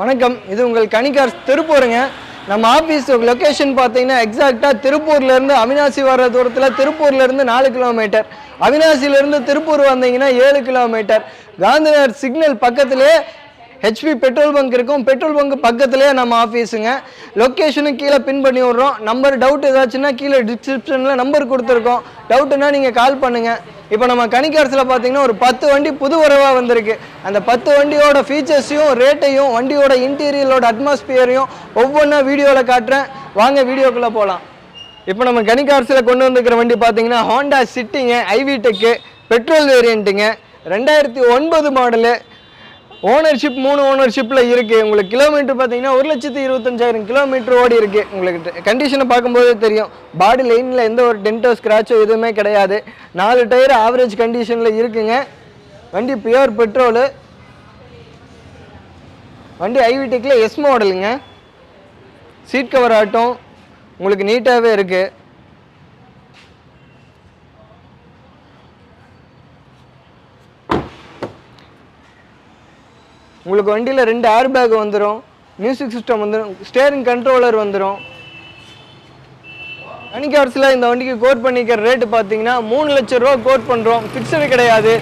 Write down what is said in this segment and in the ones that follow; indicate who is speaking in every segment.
Speaker 1: வணக்கம். இது உங்கள் கணிகார் திருப்பூருங்க. நம்ம ஆஃபீஸ் லொக்கேஷன் பார்த்தீங்கன்னா எக்ஸாக்டாக திருப்பூர்லேருந்து அவினாசி வர தூரத்தில் திருப்பூர்லேருந்து நாலு கிலோமீட்டர் அவினாசியிலேருந்து திருப்பூர் வந்தீங்கன்னா ஏழு கிலோமீட்டர் காந்திநகர் சிக்னல் பக்கத்துலேயே ஹெச்பி பெட்ரோல் பங்க் இருக்கும். பெட்ரோல் பங்க் பக்கத்துலேயே நம்ம ஆஃபீஸுங்க லொக்கேஷனும் கீழே பின் பண்ணி விட்றோம். நம்பர் டவுட் ஏதாச்சுன்னா கீழே டிஸ்கிரிப்ஷனில் நம்பர் கொடுத்துருக்கோம். டவுட்டுன்னா நீங்கள் கால் பண்ணுங்கள் இப்போ நம்ம கணிக்காரத்தில் பார்த்தீங்கன்னா ஒரு பத்து வண்டி புது உறவாக வந்திருக்கு. அந்த பத்து வண்டியோட ஃபீச்சர்ஸையும் ரேட்டையும் வண்டியோட இன்டீரியரோட அட்மாஸ்பியரையும் ஒவ்வொன்றா வீடியோவில் காட்டுறேன். வாங்க வீடியோக்குள்ளே போகலாம் இப்போ நம்ம கணிகார்ஸில் கொண்டு வந்துருக்கிற வண்டி பார்த்தீங்கன்னா ஹோண்டா சிட்டிங்க ஐவி டெக்கு பெட்ரோல் வேரியண்ட்டுங்க ரெண்டாயிரத்தி ஒன்பது மாடலு ஓனர்ஷிப் மூணு ஓனர்ஷிப்பில் இருக்குது உங்களுக்கு கிலோமீட்டர் பார்த்தீங்கன்னா ஒரு லட்சத்தி இருபத்தஞ்சாயிரம் கிலோமீட்டர் ஓடி இருக்குது உங்களுக்கு கண்டிஷனை பார்க்கும்போதே தெரியும். பாடி லைனில் எந்த ஒரு டென்ட்டோ ஸ்க்ராச்சோ எதுவுமே கிடையாது. நாலு டயர் ஆவரேஜ் கண்டிஷனில் இருக்குங்க. வண்டி பியூர் பெட்ரோலு வண்டி ஐவிடெக்கில் எஸ் மாடலுங்க சீட் கவர் ஆட்டம். உங்களுக்கு நீட்டாகவே இருக்குது உங்களுக்கு வண்டியில் ரெண்டு ஏர் பேக் வந்துடும் மியூசிக் சிஸ்டம் வந்துடும் ஸ்டேரிங் கண்ட்ரோலர் வந்துடும் அனிகார்ஸில் இந்த வண்டிக்கு கோட் பண்ணிக்கிற ரேட்டு பார்த்தீங்கன்னா மூணு லட்ச ரூபா கோட் பண்ணுறோம் ஃபிக்ஸடு கிடையாது.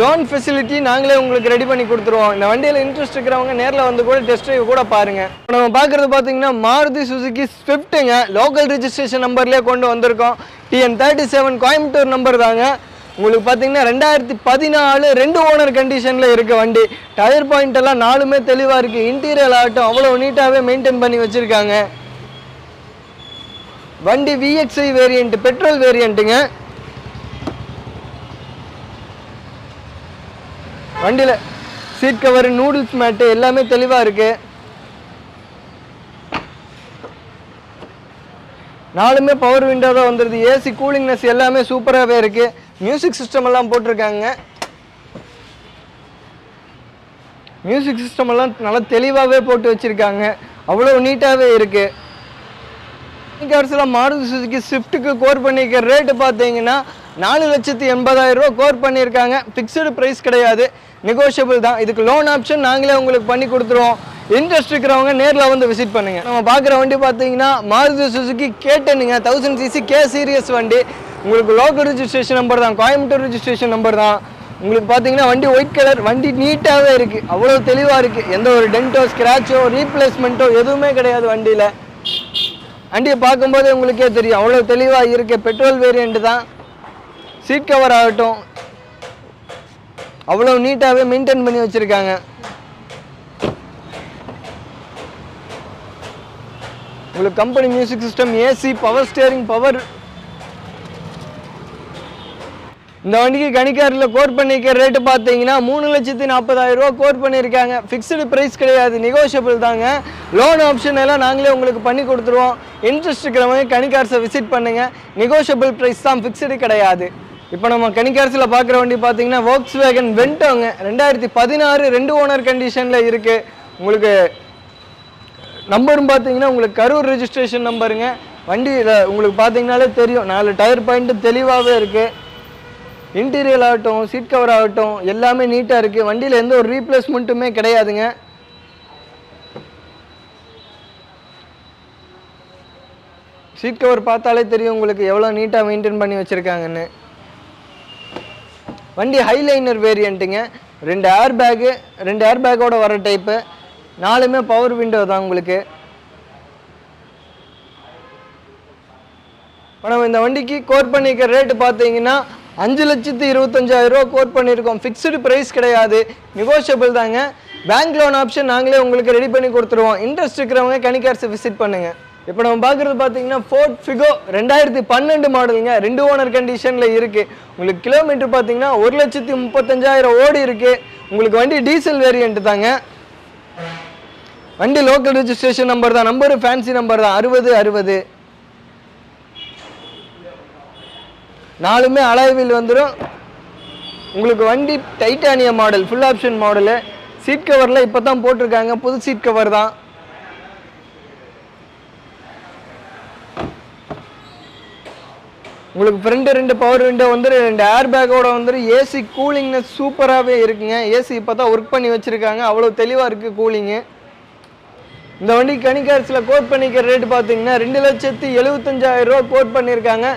Speaker 1: லோன் ஃபெசிலிட்டி நாங்களே உங்களுக்கு ரெடி பண்ணி கொடுத்துருவோம். இந்த வண்டியில் இன்ட்ரெஸ்ட் இருக்கிறவங்க நேரில் வந்து கூட டெஸ்ட் ட்ரைவ் கூட பாருங்கள் இப்போ நம்ம பார்க்குறது பார்த்தீங்கன்னா மாருதி சுசுக்கி ஸ்விஃப்ட்டுங்க லோக்கல் ரிஜிஸ்ட்ரேஷன் நம்பர்லேயே கொண்டு வந்திருக்கோம். TN thirty seven Coimbatore number தாங்க. உங்களுக்கு பார்த்தீங்கன்னா ரெண்டாயிரத்தி பதினாலு ரெண்டு ஓனர் கண்டிஷனில் இருக்க வண்டி. டயர் பாயிண்ட் எல்லாம் நாலுமே தெளிவாக இருக்குது இன்டீரியர் ஆகட்டும் அவ்வளோ நீட்டாகவே மெயின்டைன் பண்ணி வச்சுருக்காங்க. வண்டி விஎக்ஸ்ஐ வேரியண்ட் பெட்ரோல் வேரியண்ட்டுங்க வண்டியில் சீட் கவர் நூடுல்ஸ் மேட்டு எல்லாமே தெளிவாக இருக்குது நாலுமே பவர் விண்டோ தான் வந்துடுது ஏசி கூலிங்னஸ் எல்லாமே சூப்பராகவே இருக்குது மியூசிக் சிஸ்டம் எல்லாம் போட்டிருக்காங்க. மியூசிக் சிஸ்டம் எல்லாம் நல்லா தெளிவாகவே போட்டு வச்சுருக்காங்க. அவ்வளோ நீட்டாகவே இருக்குது கார்ஸில் மாருதி சுசுகி ஸ்விஃப்ட்டுக்கு கோர் பண்ணிக்கிற ரேட்டு பார்த்தீங்கன்னா நாலு லட்சத்தி எண்பதாயிரம் ரூபா கோர் பண்ணியிருக்காங்க ஃபிக்ஸ்டு ப்ரைஸ் கிடையாது. நெகோஷியபிள் தான். இதுக்கு லோன் ஆப்ஷன் நாங்களே உங்களுக்கு பண்ணி கொடுத்துருவோம். இன்ட்ரெஸ்ட் இருக்கிறவங்க நேரில் வந்து விசிட் பண்ணுங்கள் நம்ம பார்க்குற வண்டி பார்த்தீங்கன்னா மாருதி சுசுகி கேட்டனுங்க தௌசண்ட் சிசி கே சீரியஸ் வண்டி. உங்களுக்கு லோக்கல் ரிஜிஸ்ட்ரேஷன் நம்பர் தான் கோயம்புத்தூர் ரிஜிஸ்ட்ரேஷன் நம்பர் தான். உங்களுக்கு பார்த்தீங்கன்னா வண்டி ஒயிட் கலர் வண்டி நீட்டாகவே இருக்குது அவ்வளோ தெளிவாக இருக்குது எந்த ஒரு டென்ட்டோ ஸ்க்ராச்சோ ரீப்ளேஸ்மெண்ட்டோ எதுவுமே கிடையாது வண்டியில். வண்டியை பார்க்கும்போது உங்களுக்கே தெரியும். அவ்வளோ தெளிவாக இருக்கு. பெட்ரோல் வேரியண்ட்டு தான். சீட் கவர் ஆகட்டும். அவ்வளோ நீட்டாகவே மெயின்டைன் பண்ணி வச்சுருக்காங்க. உங்களுக்கு company music system AC power steering power இந்த வண்டிக்கு கணிக்காரில் கோட் பண்ணியிருக்க ரேட்டு பார்த்தீங்கன்னா மூணு லட்சத்தி நாற்பதாயிரம் ரூபா கோட் பண்ணியிருக்காங்க. ஃபிக்ஸ்டு ப்ரைஸ் கிடையாது நெகோஷியபிள் தாங்க. லோன் ஆப்ஷன் எல்லாம் நாங்களே உங்களுக்கு பண்ணி கொடுத்துருவோம். இன்ட்ரெஸ்ட் இருக்கிறவங்க கணிக்கார்ஸை விசிட் பண்ணுங்கள் நெகோஷியபிள் ப்ரைஸ் தான் ஃபிக்ஸ்டு கிடையாது. இப்போ நம்ம கணிகார்ஸில் பார்க்குற வண்டி பார்த்தீங்கன்னா வோக்ஸ் வேகன் வென்டோங்க ரெண்டாயிரத்தி பதினாறு ரெண்டு ஓனர் கண்டிஷனில் இருக்குது உங்களுக்கு நம்பரும் பார்த்தீங்கன்னா உங்களுக்கு கரூர் ரெஜிஸ்ட்ரேஷன் நம்பருங்க வண்டியில் உங்களுக்கு பார்த்தீங்கனாலே தெரியும். நாலு டயர் பாயிண்ட்டு தெளிவாகவே இருக்குது இன்டீரியர் ஆகட்டும் சீட் கவர் ஆகட்டும் எல்லாமே நீட்டாக இருக்குது வண்டியில் எந்த ஒரு ரீப்ளேஸ்மெண்ட்டுமே கிடையாதுங்க. சீட் கவர் பார்த்தாலே தெரியும் உங்களுக்கு எவ்வளோ நீட்டாக மெயின்டைன் பண்ணி வச்சுருக்காங்கன்னு. வண்டி ஹைலைனர் வேரியண்ட்டுங்க ரெண்டு ஏர் பேக்கு ரெண்டு ஏர் பேக்கோடு வர டைப்பு நாலுமே பவர் விண்டோ தான் உங்களுக்கு. இப்போ நம்ம இந்த வண்டிக்கு கோட் பண்ணிக்கிற ரேட்டு பார்த்தீங்கன்னா அஞ்சு லட்சத்து இருபத்தஞ்சாயிரம் ரூபா கோட் பண்ணியிருக்கோம். ஃபிக்ஸ்டு ப்ரைஸ் கிடையாது. நெகோஷியபிள் தாங்க. பேங்க் லோன் ஆப்ஷன் நாங்களே உங்களுக்கு ரெடி பண்ணி கொடுத்துருவோம். இன்ட்ரெஸ்ட் இருக்கிறவங்க கணிகார்ஸை விசிட் பண்ணுங்கள் இப்போ நம்ம பார்க்குறது பார்த்தீங்கன்னா ஃபோர்ட் ஃபிகோ ரெண்டாயிரத்தி பன்னெண்டு மாடலுங்க ரெண்டு ஓனர் கண்டிஷனில் இருக்குது உங்களுக்கு கிலோமீட்டர் பார்த்தீங்கன்னா ஒரு லட்சத்தி முப்பத்தஞ்சாயிரம் ஓடி இருக்குது உங்களுக்கு வண்டி டீசல் வேரியண்ட் தாங்க. வண்டி லோக்கல் ரெஜிஸ்ட்ரேஷன் நம்பர் தான். நம்பரு ஃபேன்சி நம்பர் தான். அறுபது அறுபது. நாலுமே அலாய்வில் வந்துடும் உங்களுக்கு வண்டி titanium model full option model seat கவரில் இப்போ தான் போட்டிருக்காங்க. புது சீட் கவர் தான். உங்களுக்கு ஃப்ரண்ட்டு ரெண்டு பவர் விண்டோ வந்துடும் ரெண்டு ஏர் பேக்கோட வந்துடும் ஏசி கூலிங்னு சூப்பராகவே இருக்குங்க. ஏசி இப்போ தான் ஒர்க் பண்ணி வச்சுருக்காங்க. அவ்வளோ தெளிவாக இருக்குது கூலிங்கு இந்த வண்டி கனிகார்ஸில் கோட் பண்ணிக்கிற ரேட் பார்த்தீங்கன்னா ரெண்டு லட்சத்தி எழுபத்தஞ்சாயிரம் ரூபா கோட் பண்ணியிருக்காங்க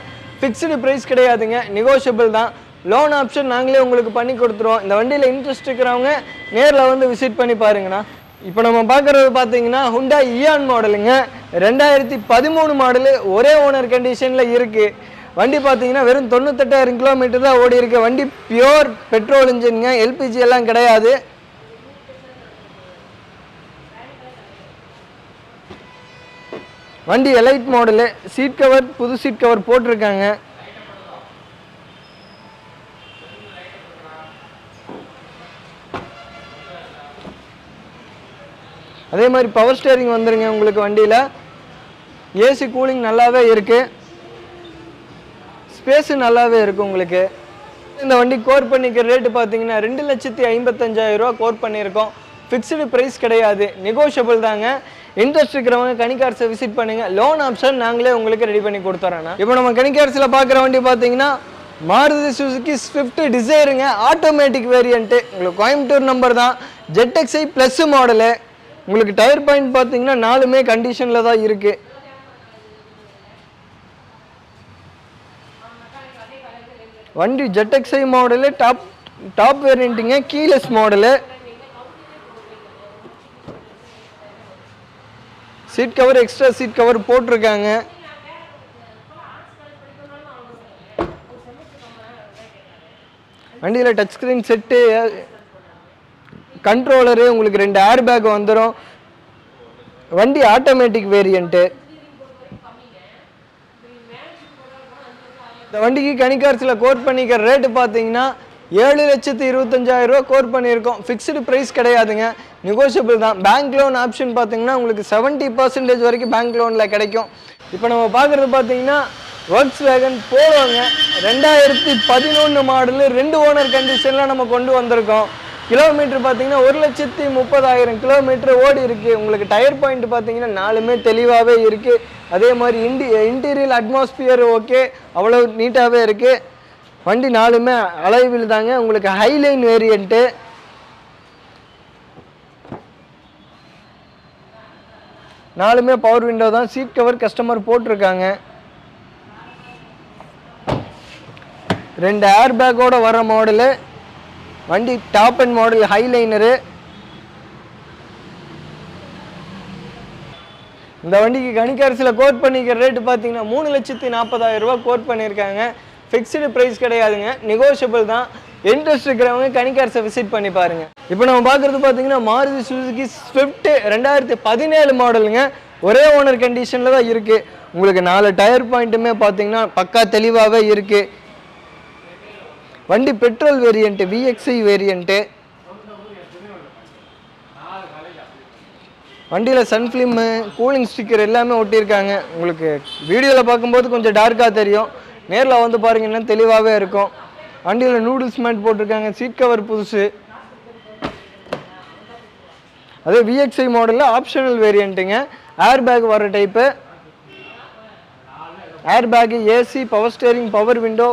Speaker 1: ஃபிக்ஸ்டு ப்ரைஸ் கிடையாதுங்க. நெகோஷியபிள் தான். லோன் ஆப்ஷன் நாங்களே உங்களுக்கு பண்ணி கொடுத்துருவோம். இந்த வண்டியில் இன்ட்ரெஸ்ட் இருக்கிறவங்க நேரில் வந்து விசிட் பண்ணி பாருங்கண்ணா. இப்போ நம்ம பார்க்குறது பார்த்தீங்கன்னா ஹுண்டா இயான் மாடலுங்க ரெண்டாயிரத்தி பதிமூணு மாடலு ஒரே ஓனர் கண்டிஷனில் இருக்குது வண்டி பார்த்தீங்கன்னா வெறும் தொண்ணூத்தெட்டாயிரம் கிலோமீட்டர் தான் ஓடி இருக்கு வண்டி பியோர் பெட்ரோல் இன்ஜின்ங்க எல்பிஜி எல்லாம் கிடையாது. வண்டி எலைட் மாடலு சீட் கவர் புது சீட் கவர் போட்டிருக்காங்க. அதே மாதிரி பவர் ஸ்டேரிங் வந்துருங்க உங்களுக்கு வண்டியில். ஏசி கூலிங் நல்லாவே இருக்குது ஸ்பேஸு நல்லாவே இருக்கும் உங்களுக்கு. இந்த வண்டி கோர் பண்ணிக்கிற ரேட்டு பார்த்தீங்கன்னா ரெண்டு லட்சத்தி ஐம்பத்தஞ்சாயிரம் ரூபா கோர் பண்ணியிருக்கோம். ஃபிக்ஸ்டு ப்ரைஸ் கிடையாது. நெகோஷியபிள் தாங்க. இன்ட்ரெஸ்ட் இருக்கிறவங்க கனிகார்ஸை விசிட் பண்ணுங்க. லோன் ஆப்ஷன் நாங்களே உங்களுக்கு ரெடி பண்ணி கொடுத்துறோண்ணா இப்போ நம்ம கனிகார்ஸில் பார்க்குற வண்டி பார்த்தீங்கன்னா மாருதி சுசுக்கி ஸ்விஃப்ட் டிசைருங்க ஆட்டோமேட்டிக் வேரியண்ட்டு உங்களுக்கு கோயம்புத்தூர் நம்பர் தான். ஜெட்எக்ஸ்ஐ ப்ளஸ் மாடலு உங்களுக்கு டயர் பாயிண்ட் பார்த்தீங்கன்னா நாலுமே கண்டிஷனில் தான் இருக்குது வண்டி ZXi model top top வேரியண்ட்டுங்க keyless model seat cover extra seat cover போட்டிருக்காங்க. வண்டியில் டச் ஸ்க்ரீன் செட்டு கண்ட்ரோலரு உங்களுக்கு ரெண்டு ஏர் பேக் வந்துடும் வண்டி ஆட்டோமேட்டிக் வேரியண்ட்டு இந்த வண்டிக்கு கனிகார்ஸில் கோட் பண்ணிக்கிற ரேட்டு பார்த்தீங்கன்னா ஏழு லட்சத்து இருபத்தஞ்சாயிரம் ரூபா கோட் பண்ணியிருக்கோம். ஃபிக்ஸ்டு ப்ரைஸ் கிடையாதுங்க. நெகோஷியபிள் தான். பேங்க் லோன் ஆப்ஷன் பார்த்தீங்கன்னா உங்களுக்கு செவன்ட்டி பர்சன்டேஜ் வரைக்கும் பேங்க் லோனில் கிடைக்கும். இப்போ நம்ம பார்க்குறது பார்த்தீங்கன்னா ஒர்க்ஸ் வேகன் போவாங்க ரெண்டாயிரத்தி பதினொன்று மாடலு ரெண்டு ஓனர் கண்டிஷனில் நம்ம கொண்டு வந்திருக்கோம். கிலோமீட்டர் பார்த்தீங்கன்னா ஒரு லட்சத்தி முப்பதாயிரம் கிலோமீட்டர் ஓடி இருக்குது உங்களுக்கு டயர் பாயிண்ட் பார்த்தீங்கன்னா நாலுமே தெளிவாகவே இருக்குது அதே மாதிரி இன்டி இன்டீரியல் அட்மாஸ்பியர் ஓகே அவ்வளோ நீட்டாகவே இருக்குது வண்டி நாலுமே அலைவில் தாங்க. உங்களுக்கு ஹைலைன் வேரியண்ட்டு நாலுமே பவர் விண்டோ தான். சீட் கவர் கஸ்டமர் போட்டிருக்காங்க. ரெண்டு ஏர் பேக்கோட வர மாடலு வண்டி டாப் அண்ட் மாடல் ஹைலைனரு இந்த வண்டிக்கு கணிக்கரசில் கோட் பண்ணிக்கிற ரேட்டு பார்த்தீங்கன்னா மூணு லட்சத்தி நாற்பதாயிரம் ரூபா கோட் பண்ணியிருக்காங்க. ஃபிக்ஸ்டு ப்ரைஸ் கிடையாதுங்க. நெகோஷியபிள் தான். இன்ட்ரெஸ்ட் இருக்கிறவங்க கணிக்கரசை விசிட் பண்ணி பாருங்க. இப்போ நம்ம பார்க்குறது பார்த்தீங்கன்னா மாருதி சுசுகி ஸ்விஃப்ட் ரெண்டாயிரத்தி பதினேழு மாடலுங்க ஒரே ஓனர் கண்டிஷனில் தான் இருக்குது உங்களுக்கு நாலு டயர் பாயிண்ட்டுமே பார்த்தீங்கன்னா பக்கா தெளிவாகவே இருக்குது வண்டி பெட்ரோல் வேரியண்ட்டு விஎக்ஸ்ஐ வேரியண்ட்டு வண்டியில் சன்ஃபிலிம்மு கூலிங் ஸ்டிக்கர் எல்லாமே ஒட்டியிருக்காங்க. உங்களுக்கு வீடியோவில் பார்க்கும்போது கொஞ்சம் டார்க்காக தெரியும். நேரில் வந்து பாருங்கன்னா தெளிவாகவே இருக்கும். வண்டியில் நூடுல்ஸ் மேட் போட்டிருக்காங்க. சீட் கவர் புதுசு. அதே விஎக்ஸ்ஐ மாடலில் ஆப்ஷனல் வேரியண்ட்டுங்க ஏர் பேக் வர type air bag AC power steering power window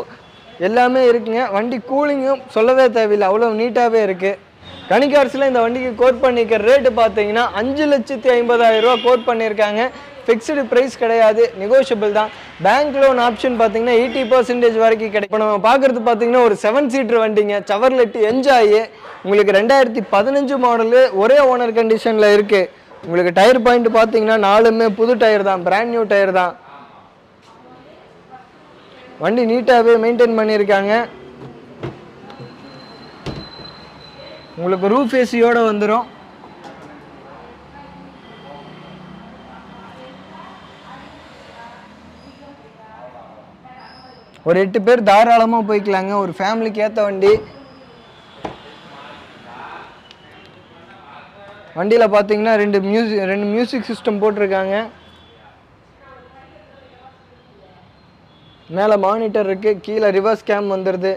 Speaker 1: எல்லாமே இருக்குங்க. வண்டி கூலிங்கும் சொல்லவே தேவையில்லை. அவ்வளோ நீட்டாகவே இருக்குது கணிகார்ஸில் இந்த வண்டிக்கு கோட் பண்ணிக்கிற ரேட்டு பார்த்தீங்கன்னா அஞ்சு லட்சத்தி ஐம்பதாயிரம் ரூபா கோட் பண்ணியிருக்காங்க. ஃபிக்ஸ்டு ப்ரைஸ் கிடையாது நெகோஷியபிள் தான். பேங்க் லோன் ஆப்ஷன் பார்த்தீங்கன்னா எயிட்டி பர்சன்டேஜ் வரைக்கும் கிடைக்கும். இப்போ நம்ம பார்க்குறது பார்த்தீங்கன்னா ஒரு செவன் சீட்டர் வண்டிங்க. சவர்லெட் என்ஜாயி உங்களுக்கு ரெண்டாயிரத்தி பதினஞ்சு மாடலு ஒரே ஓனர் கண்டிஷனில் இருக்குது உங்களுக்கு டயர் பாயிண்ட் பார்த்தீங்கன்னா நாலுமே புது டயர் தான். பிராண்ட் நியூ டயர் தான். வண்டி நீட்டாகவே மெயின்டைன் பண்ணியிருக்காங்க. உங்களுக்கு ரூஃப் ஏசியோடு வந்துடும் ஒரு எட்டு பேர் தாராளமாக போய்க்கலாங்க. ஒரு ஃபேமிலிக்கு ஏற்ற வண்டி. வண்டியில் பார்த்தீங்கன்னா ரெண்டு மியூசிக் ரெண்டு மியூசிக் சிஸ்டம் போட்டிருக்காங்க. மேலே மானிட்டர் இருக்குது கீழே ரிவர்ஸ் கேம் வந்துடுது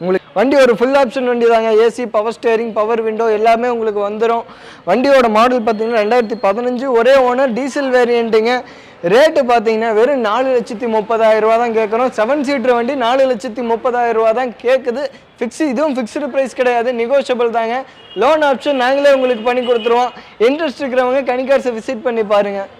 Speaker 1: உங்களுக்கு வண்டி ஒரு ஃபுல் ஆப்ஷன் வண்டி தாங்க AC power steering power window எல்லாமே உங்களுக்கு வந்துடும் வண்டியோட மாடல் பார்த்தீங்கன்னா ரெண்டாயிரத்தி பதினஞ்சு. ஒரே ஓனர் டீசல் வேரியண்ட்டுங்க ரேட்டு பார்த்தீங்கன்னா வெறும் நாலு லட்சத்தி முப்பதாயிரம் ரூபா தான் கேட்குறோம். செவன் சீட்டர் வண்டி நாலு லட்சத்தி முப்பதாயிரம் ரூபா தான் கேட்குது. ஃபிக்ஸ் இதுவும் ஃபிக்ஸ்டு ப்ரைஸ் கிடையாது. நெகோஷியபிள் தாங்க. லோன் ஆப்ஷன் நாங்களே உங்களுக்கு பண்ணி கொடுத்துருவோம். இன்ட்ரெஸ்ட் இருக்கிறவங்க கனிகார்ஸை விசிட் பண்ணி பாருங்கள்